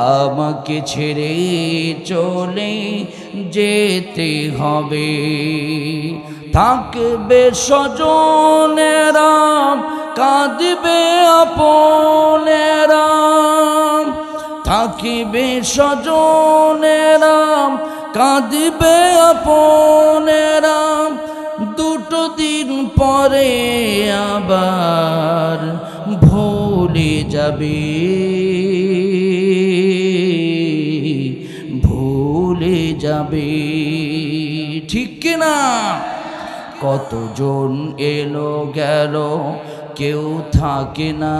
আমাকে ছেড়ে চলে যেতে হবে। থাকবে স্বজনেরা, কাঁদবে আপনেরা। থাকিবে স্বজনেরা, কাঁদবে আপনেরা। দুটো দিন পরে আবার ভুলে যাবে। ভুলে যাবে। ঠিক কিনা? কতজন এলো গেল, কেউ থাকে না।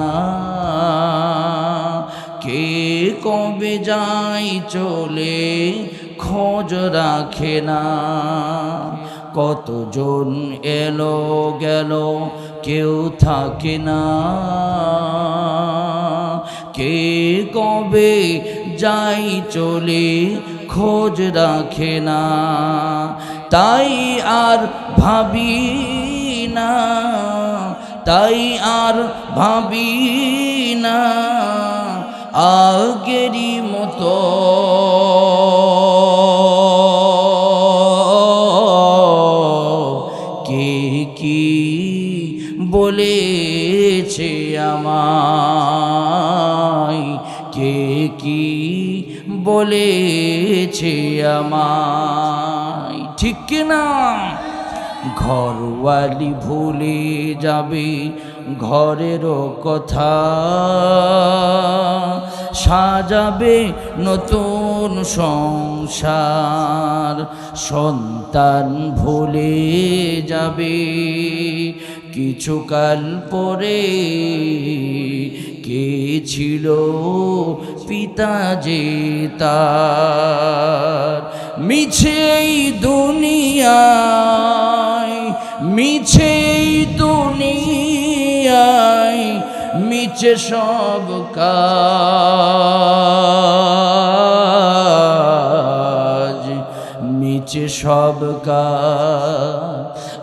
কে কবে যাই চলে খোঁজ রাখে না। কতজন এলো গেল, কেউ থাকে না। কে কবে যাই চলে খোঁজ রাখে না, তাই আর ভাবি না, তাই আর ভাবি না আগেরই মতো। কে কি বলেছে আমায়? কে কি বলেছে আমায়। ঠিক না ঘরওয়ালি ভুলে যাবে ঘরেরও কথা সাজাবে নতুন সংসার। সন্তান ভুলে যাবে কিছুকাল পরে কে ছিল পিতা যে তার। মিছেই দুনিয়ায় মিছেই দুনিয়ায়, মিছে সব কাজ, মিছে সব কাজ।